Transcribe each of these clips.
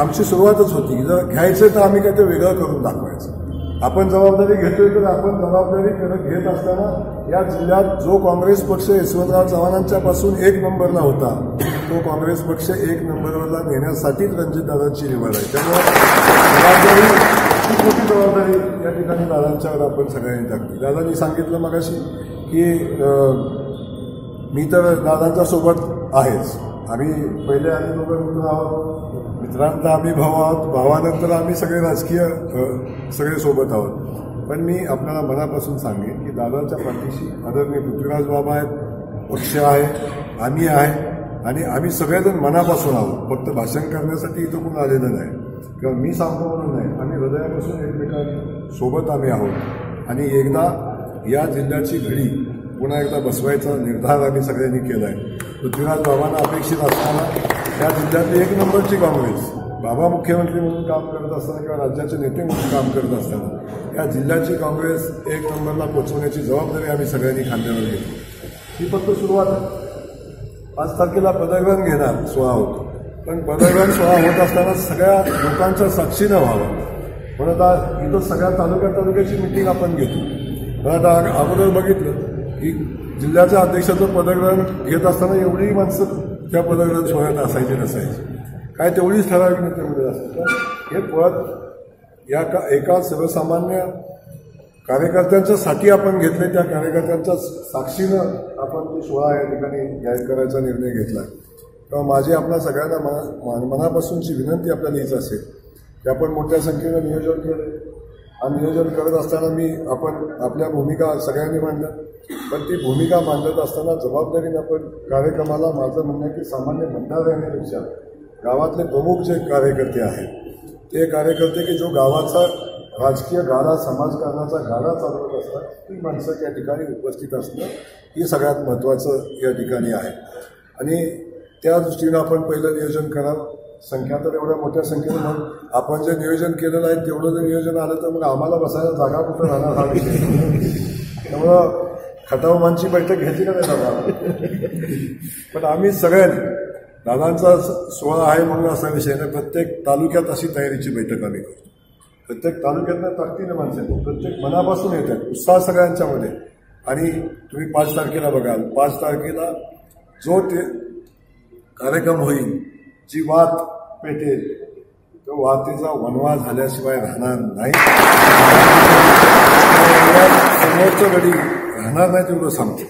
आमची सुरुवातच होती जर घ्यायचं तर आम्ही काय ते वेगळं करून दाखवायचं. आपण जबाबदारी घेतोय तर आपण जबाबदारी करत घेत असताना या जिल्ह्यात जो काँग्रेस पक्ष यशवंतराव चव्हाणांच्या पासून एक नंबरला होता तो काँग्रेस पक्ष एक नंबरवरला नेण्यासाठीच रणजितदादांची निवड आहे. त्यामुळे जबाबदारी खूप मोठी जबाबदारी या ठिकाणी दादांच्यावर आपण सगळ्यांनी टाकली. दादांनी सांगितलं मगाशी की मी तर दादांच्या सोबत आहेच. आम्ही पहिले आधी लोक मित्र आहोत. मित्रांत आम्ही भाऊ आहोत भावानंतर आम्ही सगळे राजकीय सगळे सोबत आहोत. पण मी आपल्याला मनापासून सांगेन की दादाच्या पाठीशी आदरणीय पृथ्वीराज बाबा आहेत पक्ष आहे आम्ही आहे आणि आम्ही सगळेजण मनापासून आहोत. फक्त भाषण करण्यासाठी इथं कोण आलेलं नाही. किंवा मी सांगतो म्हणून नाही आम्ही हृदयापासून एकमेकांसोबत आम्ही आहोत. आणि एकदा या जिल्ह्याची घडी पुन्हा एकदा बसवायचा निर्धार आम्ही सगळ्यांनी केला आहे पृथ्वीराज बाबांना अपेक्षित असताना या जिल्ह्यातली एक नंबरची काँग्रेस बाबा मुख्यमंत्री म्हणून काम करत असताना किंवा राज्याचे नेते म्हणून काम करत असताना या जिल्ह्याची काँग्रेस एक नंबरला पोचवण्याची जबाबदारी आम्ही सगळ्यांनी खांद्यावर घेतली. ही फक्त सुरुवात आहे. पाच तारखेला पदग्रहण घेणार सोहळा होतो. पण पदग्रहण सोहळा होत असताना सगळ्या लोकांच्या साक्षीनं व्हावं. म्हणून आता इथं सगळ्या तालुक्या तालुक्याची मिटिंग आपण घेतो पण आता अगोदर बघितलं की जिल्ह्याच्या अध्यक्षाचं पदग्रहण घेत असताना एवढी माणसं त्या पदग्रहण सोहळ्यात असायची नसायची. काय तेवढीच ठराविक नेत्यामध्ये असतात. हे पद या का एका सर्वसामान्य कार्यकर्त्यांच्यासाठी आपण घेतले त्या कार्यकर्त्यांच्या साक्षीनं आपण तो सोहळा या ठिकाणी जाहीर करायचा निर्णय घेतला. तेव्हा माझी आपल्या सगळ्यांना मना मनापासूनची विनंती आपल्याला हीच असेल की आपण मोठ्या संख्येनं नियोजन केलं. आणि नियोजन करत असताना मी आपण आपल्या भूमिका सगळ्यांनी मांडल्या पण ती भूमिका मांडत असताना जबाबदारीने आपण कार्यक्रमाला माझं म्हणणं आहे की सामान्य मतदार येण्यापेक्षा गावातले प्रमुख जे कार्यकर्ते आहेत ते कार्यकर्ते की जो गावाचा राजकीय गाडा समाजकारणाचा गाडा चालवत असतात ती माणसं त्या ठिकाणी उपस्थित असणं ही सगळ्यात महत्त्वाचं या ठिकाणी आहे. आणि त्या दृष्टीनं आपण पहिलं नियोजन करावं. संख्या तर एवढ्या मोठ्या संख्येनं मग आपण जे नियोजन केलेलं आहे तेवढं जर नियोजन आलं तर मग आम्हाला बसायला जागा कुठं राहणार हा विषय. त्यामुळं खटावमानची बैठक घ्यायची का नाही दादा पण आम्ही सगळ्यांनी दादांचा सोहळा आहे म्हणून असा विषय नाही. प्रत्येक तालुक्यात अशी तयारीची बैठक आम्ही करतो. प्रत्येक तालुक्यातनं ताकदीनं माणसं येतो प्रत्येक मनापासून येतात. उत्साह सगळ्यांच्यामध्ये आणि तुम्ही पाच तारखेला बघाल. पाच तारखेला जो ते कार्यक्रम होईल जी वाद पेटेल. तो वातेचा वनवा झाल्याशिवाय राहणार नाही. समोरच्या गडी राहणार नाही तेवढं सांगतो.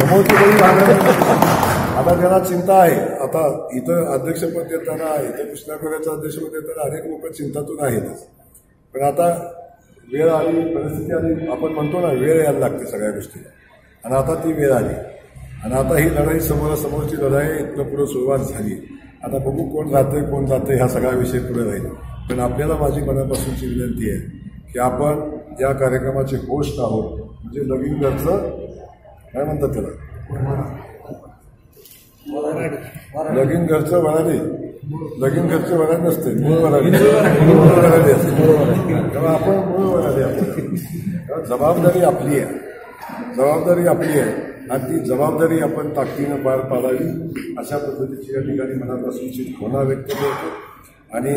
समोरच्या गडी राहणार आता त्यांना चिंता आहे. आता इथं अध्यक्षपद देताना इथं कृष्णाकोऱ्याचं अध्यक्षपद देताना अनेक लोक चिंतातून आहेतच. पण आता वेळ आली परिस्थिती आली. आपण म्हणतो ना वेळ यायला लागते सगळ्या गोष्टीला. आणि आता ती वेळ आली. आणि आता ही लढाई समोरासमोरची लढाई इथनं पुढे सुरुवात झाली. आता बघू कोण जाते कोण जाते हा सगळा विषय पुढे राहील. पण आपल्याला माझी मनापासूनची विनंती आहे की आपण या कार्यक्रमाचे होस्ट आहोत. म्हणजे लगीन घरचं काय म्हणतात त्याला? लगीन घरचं वराडी लगीन घरचे वराड नसते मूळ वराडी मूळ वराडी असते. तेव्हा आपण मूळ वराडी आहोत. तेव्हा जबाबदारी आपली आहे. जबाबदारी आपली आहे. आणि ती जबाबदारी आपण ताकदीनं पार पाडावी अशा पद्धतीची या ठिकाणी मनापासून भावना व्यक्त करतो. आणि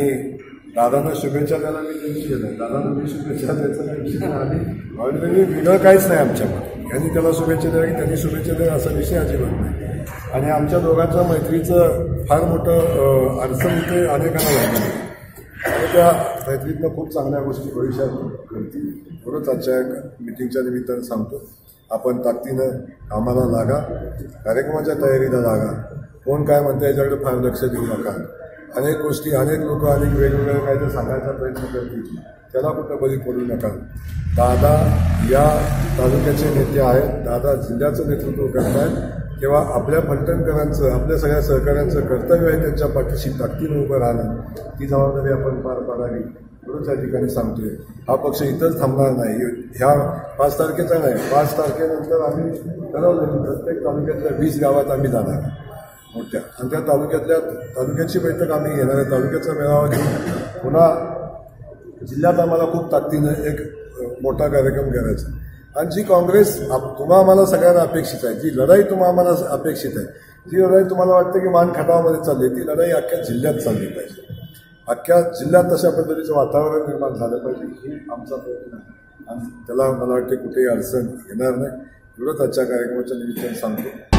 दादांना शुभेच्छा द्यायला मी त्यांची नाही. दादांना मी शुभेच्छा द्यायचं काही विषय नाही आणि ऑलरेडी वेगळं काहीच नाही आमच्यामध्ये यांनी त्याला शुभेच्छा द्या की त्यांनी शुभेच्छा द्या असा विषय अजिबात नाही. आणि आमच्या दोघांच्या मैत्रीचं फार मोठं अडचण इथे अनेकांना लागली. आणि त्या मैत्रीतनं खूप चांगल्या गोष्टी भविष्यात घडतील बरोच आजच्या मिटिंगच्या निमित्तानं सांगतो. आपण ताकदीनं कामाला लागा. कार्यक्रमाच्या तयारीला लागा. कोण काय म्हणतं याच्याकडे फार लक्ष देऊ नका. अनेक गोष्टी अनेक लोक अनेक वेगवेगळ्या काहीतरी सांगायचा प्रयत्न करतील त्याला कुठं बळी पडू नका. दादा या तालुक्याचे नेते आहेत. दादा जिल्ह्याचं नेतृत्व करत आहेत तेव्हा आपल्या फलटणकरांचं आपल्या सगळ्या सहकाऱ्यांचं कर्तव्य आहे त्यांच्या पाठीशी ताकदीनं उभं राहणं. ती जबाबदारी आपण पार पाडावी. एवढंच या ठिकाणी सांगतोय. हा पक्ष इथंच थांबणार नाही. ह्या पाच तारखेचा नाही. पाच तारखेनंतर आम्ही ठरवलं की प्रत्येक तालुक्यातल्या वीस गावात आम्ही जाणार मोठ्या. आणि त्या तालुक्यातल्या तालुक्याची बैठक आम्ही घेणार आहे. तालुक्याचा मेळावा घेऊन पुन्हा जिल्ह्यात आम्हाला खूप ताकदीनं एक मोठा कार्यक्रम करायचा आहे. आणि जी काँग्रेस आप- तुम्हा आम्हाला सगळ्यांना अपेक्षित आहे जी लढाई तुम्हा आम्हाला अपेक्षित आहे जी लढाई तुम्हाला वाटतं की मान खटावामध्ये चालली ती लढाई अख्ख्या जिल्ह्यात चालली पाहिजे. अख्ख्या जिल्ह्यात तशा पद्धतीचं वातावरण निर्माण झालं पाहिजे ही आमचा प्रयत्न आहे. आणि त्याला मला वाटते कुठेही अडचण येणार नाही. एवढंच आजच्या कार्यक्रमाच्या निमित्तानं सांगतो.